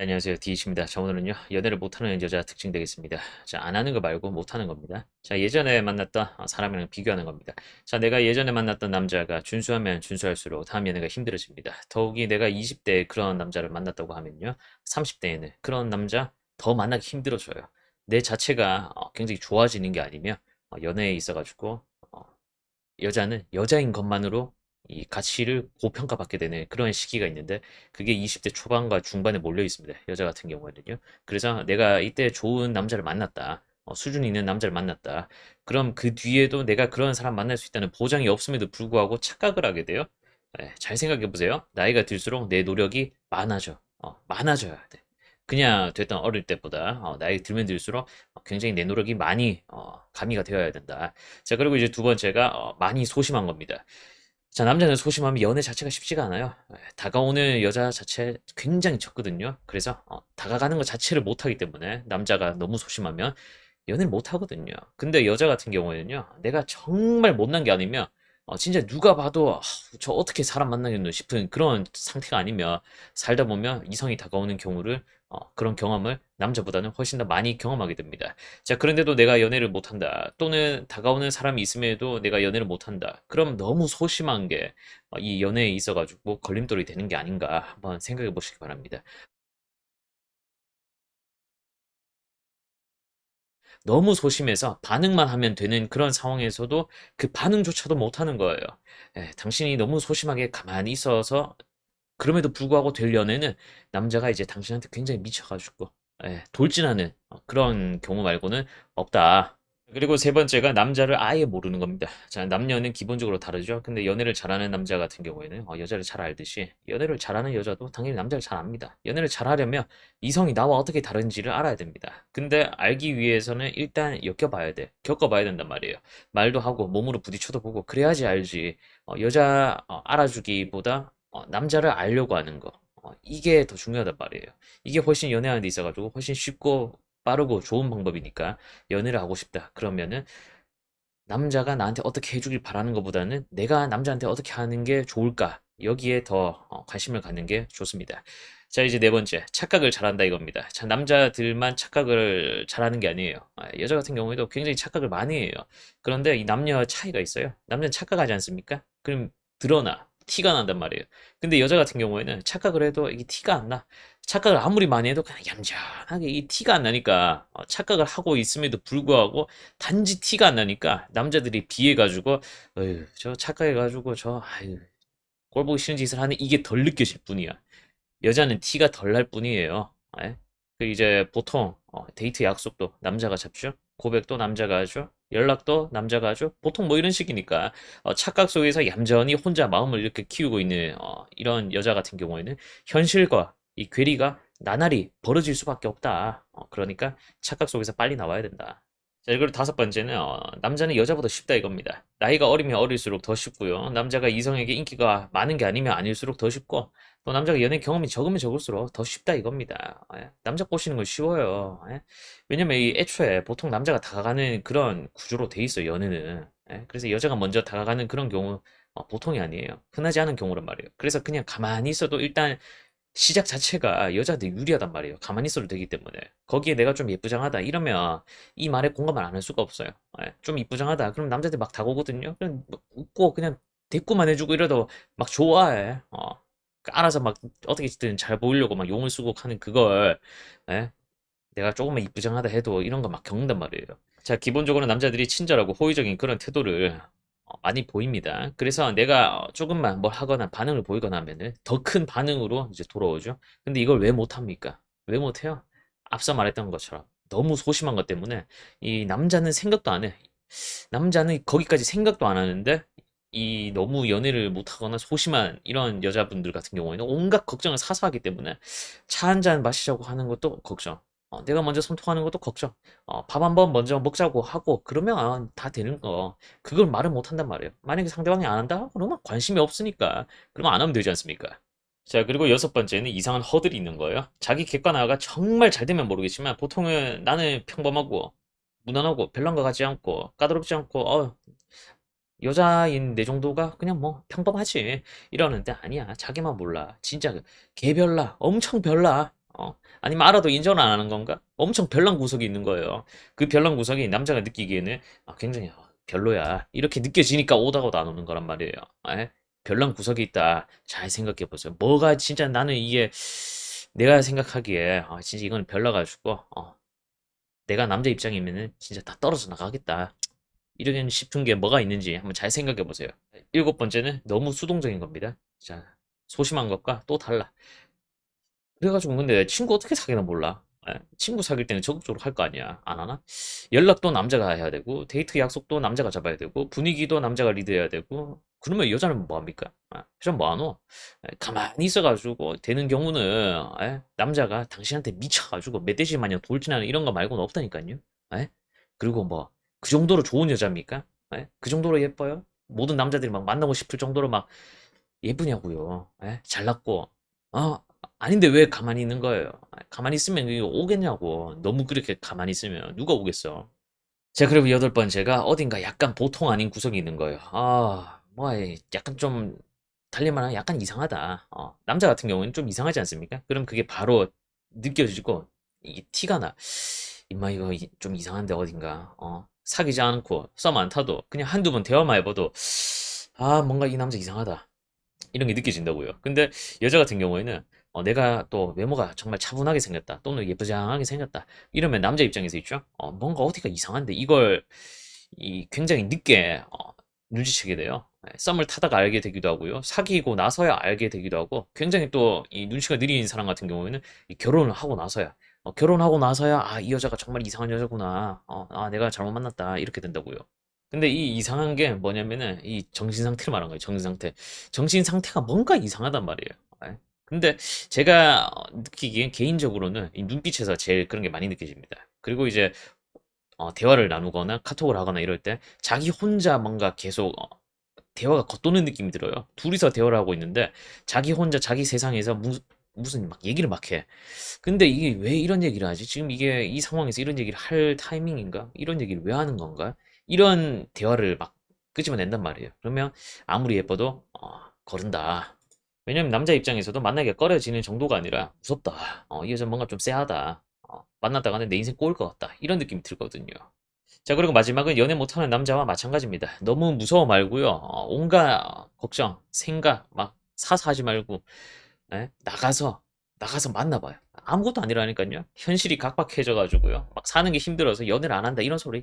네, 안녕하세요. 디이치입니다. 자, 오늘은요, 연애를 못하는 여자 특징 되겠습니다. 자, 안 하는 거 말고 못하는 겁니다. 자, 예전에 만났던 어, 사람이랑 비교하는 겁니다. 자, 내가 예전에 만났던 남자가 준수하면 준수할수록 다음 연애가 힘들어집니다. 더욱이 내가 20대에 그런 남자를 만났다고 하면요, 30대에는 그런 남자 더 만나기 힘들어져요. 내 자체가 어, 굉장히 좋아지는 게 아니면 어, 연애에 있어가지고 어, 여자는 여자인 것만으로 이 가치를 고평가받게 되는 그런 시기가 있는데 그게 20대 초반과 중반에 몰려 있습니다. 여자 같은 경우에는요. 그래서 내가 이때 좋은 남자를 만났다. 어, 수준 있는 남자를 만났다. 그럼 그 뒤에도 내가 그런 사람 만날 수 있다는 보장이 없음에도 불구하고 착각을 하게 돼요. 예, 잘 생각해 보세요. 나이가 들수록 내 노력이 많아져. 어, 많아져야 돼. 그냥 됐던 어릴 때보다 어, 나이 들면 들수록 어, 굉장히 내 노력이 많이 어, 가미가 되어야 된다. 자, 그리고 이제 두 번째가 어, 많이 소심한 겁니다. 자, 남자는 소심하면 연애 자체가 쉽지가 않아요. 예, 다가오는 여자 자체 굉장히 적거든요. 그래서 어, 다가가는 것 자체를 못하기 때문에 남자가 너무 소심하면 연애를 못하거든요. 근데 여자 같은 경우에는요, 내가 정말 못난 게 아니면 어, 진짜 누가 봐도 아, 저 어떻게 사람 만나겠노 싶은 그런 상태가 아니면 살다 보면 이성이 다가오는 경우를 어, 그런 경험을 남자보다는 훨씬 더 많이 경험하게 됩니다. 자, 그런데도 내가 연애를 못한다. 또는 다가오는 사람이 있음에도 내가 연애를 못한다. 그럼 너무 소심한 게 어, 이 연애에 있어가지고 걸림돌이 되는 게 아닌가 한번 생각해 보시기 바랍니다. 너무 소심해서 반응만 하면 되는 그런 상황에서도 그 반응조차도 못하는 거예요. 예, 당신이 너무 소심하게 가만히 있어서 그럼에도 불구하고 될 연애는 남자가 이제 당신한테 굉장히 미쳐가지고 예, 돌진하는 어, 그런 경우 말고는 없다. 그리고 세 번째가 남자를 아예 모르는 겁니다. 자, 남녀는 기본적으로 다르죠. 근데 연애를 잘하는 남자 같은 경우에는 어, 여자를 잘 알듯이 연애를 잘하는 여자도 당연히 남자를 잘 압니다. 연애를 잘하려면 이성이 나와 어떻게 다른지를 알아야 됩니다. 근데 알기 위해서는 일단 엮여봐야 돼. 겪어봐야 된단 말이에요. 말도 하고 몸으로 부딪혀도 보고 그래야지 알지. 어, 여자 어, 알아주기보다 어, 남자를 알려고 하는 거. 어, 이게 더 중요하단 말이에요. 이게 훨씬 연애하는 데 있어가지고 훨씬 쉽고 빠르고 좋은 방법이니까 연애를 하고 싶다. 그러면은 남자가 나한테 어떻게 해주길 바라는 것보다는 내가 남자한테 어떻게 하는 게 좋을까? 여기에 더 어, 관심을 갖는 게 좋습니다. 자, 이제 네 번째. 착각을 잘한다 이겁니다. 자, 남자들만 착각을 잘하는 게 아니에요. 아, 여자 같은 경우에도 굉장히 착각을 많이 해요. 그런데 이 남녀 차이가 있어요. 남자는 착각하지 않습니까? 그럼 드러나. 티가 난단 말이에요. 근데 여자 같은 경우에는 착각을 해도 이게 티가 안 나. 착각을 아무리 많이 해도 그냥 얌전하게 이 티가 안 나니까 어, 착각을 하고 있음에도 불구하고 단지 티가 안 나니까 남자들이 비해가지고 어휴 저 착각해가지고 저 아유 꼴 보기 싫은 짓을 하는 이게 덜 느껴질 뿐이야. 여자는 티가 덜 날 뿐이에요. 예? 그 이제 보통 어, 데이트 약속도 남자가 잡죠. 고백도 남자가 하죠. 연락도 남자가 하죠. 보통 뭐 이런 식이니까 어, 착각 속에서 얌전히 혼자 마음을 이렇게 키우고 있는 어, 이런 여자 같은 경우에는 현실과 이 괴리가 나날이 벌어질 수밖에 없다. 어, 그러니까 착각 속에서 빨리 나와야 된다. 자, 그리고 다섯 번째는 어, 남자는 여자보다 쉽다 이겁니다. 나이가 어리면 어릴수록 더 쉽고요. 남자가 이성에게 인기가 많은 게 아니면 아닐수록 더 쉽고 또 남자가 연애 경험이 적으면 적을수록 더 쉽다 이겁니다. 예, 남자 꼬시는 건 쉬워요. 예? 왜냐면 이 애초에 보통 남자가 다가가는 그런 구조로 돼 있어요, 연애는. 예? 그래서 여자가 먼저 다가가는 그런 경우 어, 보통이 아니에요. 흔하지 않은 경우란 말이에요. 그래서 그냥 가만히 있어도 일단 시작 자체가 여자한테 유리하단 말이에요. 가만히 있어도 되기 때문에. 거기에 내가 좀 예쁘장하다 이러면 이 말에 공감을 안 할 수가 없어요. 예, 좀 이쁘장하다. 그럼 남자들 막 다가오거든요. 그냥 뭐 웃고 그냥 대꾸만 해주고 이래도 막 좋아해. 어. 그 알아서 막 어떻게든 잘 보이려고 막 용을 쓰고 하는 그걸 예? 내가 조금만 이쁘장하다 해도 이런 거 막 겪는단 말이에요. 자, 기본적으로 남자들이 친절하고 호의적인 그런 태도를 어, 많이 보입니다. 그래서 내가 어, 조금만 뭘 하거나 반응을 보이거나 하면은 더 큰 반응으로 이제 돌아오죠. 근데 이걸 왜 못합니까? 왜 못해요? 앞서 말했던 것처럼 너무 소심한 것 때문에 이 남자는 생각도 안 해. 남자는 거기까지 생각도 안 하는데 이 너무 연애를 못하거나 소심한 이런 여자분들 같은 경우에는 온갖 걱정을 사서 하기 때문에 차 한 잔 마시자고 하는 것도 걱정. 어, 내가 먼저 손통하는 것도 걱정. 어, 밥 한 번 먼저 먹자고 하고 그러면 다 되는 거. 그걸 말을 못 한단 말이에요. 만약에 상대방이 안 한다? 그러면 관심이 없으니까. 그러면 안 하면 되지 않습니까? 자, 그리고 여섯 번째는 이상한 허들이 있는 거예요. 자기 객관화가 정말 잘 되면 모르겠지만 보통은 나는 평범하고 무난하고 별난 것 같지 않고 까다롭지 않고 어, 여자인 내 정도가 그냥 뭐 평범하지 이러는데 아니야 자기만 몰라 진짜 그 개별나 엄청 별나 어? 아니면 알아도 인정을 안 하는 건가? 엄청 별난 구석이 있는 거예요. 그 별난 구석이 남자가 느끼기에는 아, 굉장히 어, 별로야. 이렇게 느껴지니까 오다가도 안 오는 거란 말이에요. 에? 별난 구석이 있다. 잘 생각해 보세요. 뭐가 진짜 나는 이게 내가 생각하기에 아, 진짜 이건 별나가지고 어, 내가 남자 입장이면은 진짜 다 떨어져 나가겠다. 이런 싶은 게 뭐가 있는지 한번 잘 생각해 보세요. 일곱 번째는 너무 수동적인 겁니다. 자, 소심한 것과 또 달라. 그래가지고 근데 친구 어떻게 사귀나 몰라. 예, 친구 사귈 때는 적극적으로 할 거 아니야. 안 하나? 연락도 남자가 해야 되고, 데이트 약속도 남자가 잡아야 되고, 분위기도 남자가 리드해야 되고, 그러면 여자는 뭐 합니까? 아, 여자는 뭐 하노? 예, 가만히 있어가지고 되는 경우는 예, 남자가 당신한테 미쳐가지고 멧돼지 마냥 돌진하는 이런 거 말고는 없다니까요. 예? 그리고 뭐 그 정도로 좋은 여자입니까? 예? 그 정도로 예뻐요? 모든 남자들이 막 만나고 싶을 정도로 막 예쁘냐고요. 예? 잘났고, 어, 아닌데 왜 가만히 있는 거예요? 아, 가만히 있으면 오겠냐고. 너무 그렇게 가만히 있으면 누가 오겠어? 자, 그리고 여덟 번째가 어딘가 약간 보통 아닌 구석이 있는 거예요. 아, 뭐, 이 약간 좀, 달리면 약간 이상하다. 어, 남자 같은 경우는 좀 이상하지 않습니까? 그럼 그게 바로 느껴지고, 이게 티가 나. 임마, 이거 이- 좀 이상한데 어딘가. 어, 사귀지 않고, 썸 안 타도, 그냥 한두 번 대화만 해봐도, 아, 뭔가 이 남자 이상하다. 이런 게 느껴진다고요. 근데 여자 같은 경우에는 어, 내가 또 외모가 정말 차분하게 생겼다. 또는 예쁘장하게 생겼다. 이러면 남자 입장에서 있죠. 어, 뭔가 어디가 이상한데 이걸 이 굉장히 늦게 어, 눈치채게 돼요. 예, 썸을 타다가 알게 되기도 하고요. 사귀고 나서야 알게 되기도 하고 굉장히 또 이 눈치가 느린 사람 같은 경우에는 이 결혼을 하고 나서야 어, 결혼하고 나서야 아, 이 여자가 정말 이상한 여자구나. 어, 아, 내가 잘못 만났다. 이렇게 된다고요. 근데 이 이상한 게 뭐냐면은 이 정신 상태를 말한 거예요. 정신 상태. 정신 상태가 뭔가 이상하단 말이에요. 예. 근데 제가 어, 느끼기엔 개인적으로는 이 눈빛에서 제일 그런 게 많이 느껴집니다. 그리고 이제 어, 대화를 나누거나 카톡을 하거나 이럴 때 자기 혼자 뭔가 계속 어, 대화가 겉도는 느낌이 들어요. 둘이서 대화를 하고 있는데 자기 혼자 자기 세상에서 무, 무슨 막 얘기를 막 해. 근데 이게 왜 이런 얘기를 하지? 지금 이게 이 상황에서 이런 얘기를 할 타이밍인가? 이런 얘기를 왜 하는 건가? 이런 대화를 막 끄집어낸단 말이에요. 그러면 아무리 예뻐도 어, 거른다. 왜냐면 남자 입장에서도 만나기가 꺼려지는 정도가 아니라 무섭다. 어, 이 여자 뭔가 좀 쎄하다. 어, 만났다가는 내 인생 꼬일 것 같다. 이런 느낌이 들거든요. 자, 그리고 마지막은 연애 못하는 남자와 마찬가지입니다. 너무 무서워 말고요. 어, 온갖 걱정, 생각 막 사사하지 말고 예? 나가서 나가서 만나봐요. 아무것도 아니라니까요. 현실이 각박해져가지고요. 막 사는 게 힘들어서 연애를 안 한다 이런 소리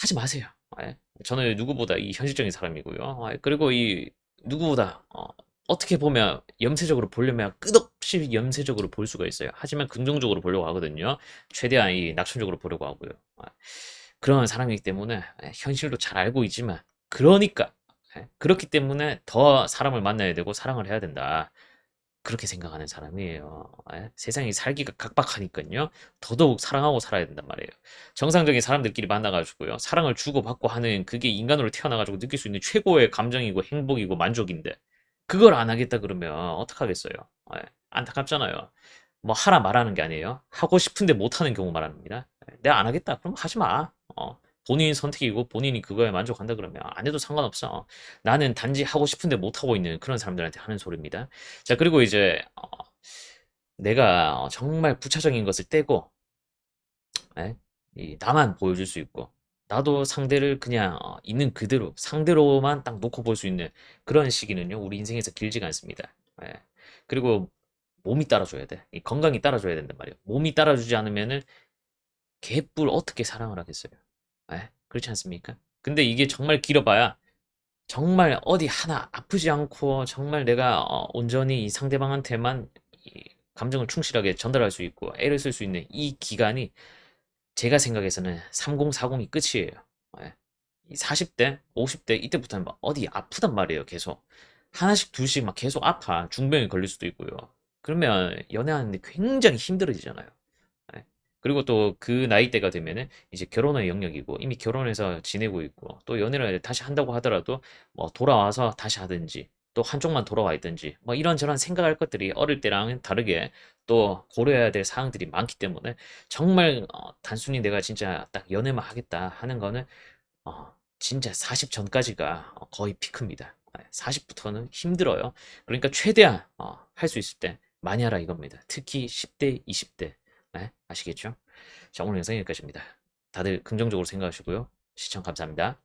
하지 마세요. 예? 저는 누구보다 이 현실적인 사람이고요. 예, 그리고 이 누구보다 어, 어떻게 보면 염세적으로 보려면 끝없이 염세적으로 볼 수가 있어요. 하지만 긍정적으로 보려고 하거든요. 최대한 이 낙천적으로 보려고 하고요. 아, 그런 사람이기 때문에 예, 현실도 잘 알고 있지만 그러니까 예, 그렇기 때문에 더 사람을 만나야 되고 사랑을 해야 된다. 그렇게 생각하는 사람이에요. 예? 세상이 살기가 각박하니까요. 더더욱 사랑하고 살아야 된단 말이에요. 정상적인 사람들끼리 만나가지고요. 사랑을 주고받고 하는 그게 인간으로 태어나가지고 느낄 수 있는 최고의 감정이고 행복이고 만족인데 그걸 안 하겠다 그러면 어떡하겠어요. 예, 안타깝잖아요. 뭐 하라 말하는 게 아니에요. 하고 싶은데 못하는 경우 말합니다. 예, 내가 안 하겠다. 그럼 하지 마. 어, 본인 선택이고 본인이 그거에 만족한다 그러면 안 해도 상관없어. 나는 단지 하고 싶은데 못 하고 있는 그런 사람들한테 하는 소리입니다. 자, 그리고 이제 어, 내가 어, 정말 부차적인 것을 떼고 예? 이 나만 보여줄 수 있고 나도 상대를 그냥 어, 있는 그대로 상대로만 딱 놓고 볼 수 있는 그런 시기는요 우리 인생에서 길지가 않습니다. 예. 그리고 몸이 따라줘야 돼. 이 건강이 따라줘야 된단 말이에요. 몸이 따라주지 않으면은 개뿔 어떻게 사랑을 하겠어요? 예? 그렇지 않습니까? 근데 이게 정말 길어봐야 정말 어디 하나 아프지 않고 정말 내가 어, 온전히 이 상대방한테만 이 감정을 충실하게 전달할 수 있고 애를 쓸 수 있는 이 기간이 제가 생각해서는 3040이 끝이에요. 예. 이 40대, 50대 이때부터는 막 어디 아프단 말이에요, 계속. 하나씩 둘씩 막 계속 아파. 중병이 걸릴 수도 있고요. 그러면 연애하는데 굉장히 힘들어지잖아요. 예. 그리고 또 그 나이대가 되면은 이제 결혼의 영역이고 이미 결혼해서 지내고 있고 또 연애를 다시 한다고 하더라도 뭐 돌아와서 다시 하든지 또 한쪽만 돌아와 있든지 뭐 이런저런 생각할 것들이 어릴 때랑은 다르게 또 고려해야 될 사항들이 많기 때문에 정말 어, 단순히 내가 진짜 딱 연애만 하겠다 하는 거는 어, 진짜 40 전까지가 어, 거의 피크입니다. 40부터는 힘들어요. 그러니까 최대한 할수 있을 때 많이 하라 이겁니다. 특히 10대, 20대. 네, 아시겠죠? 자, 오늘 영상 여기까지입니다. 다들 긍정적으로 생각하시고요. 시청 감사합니다.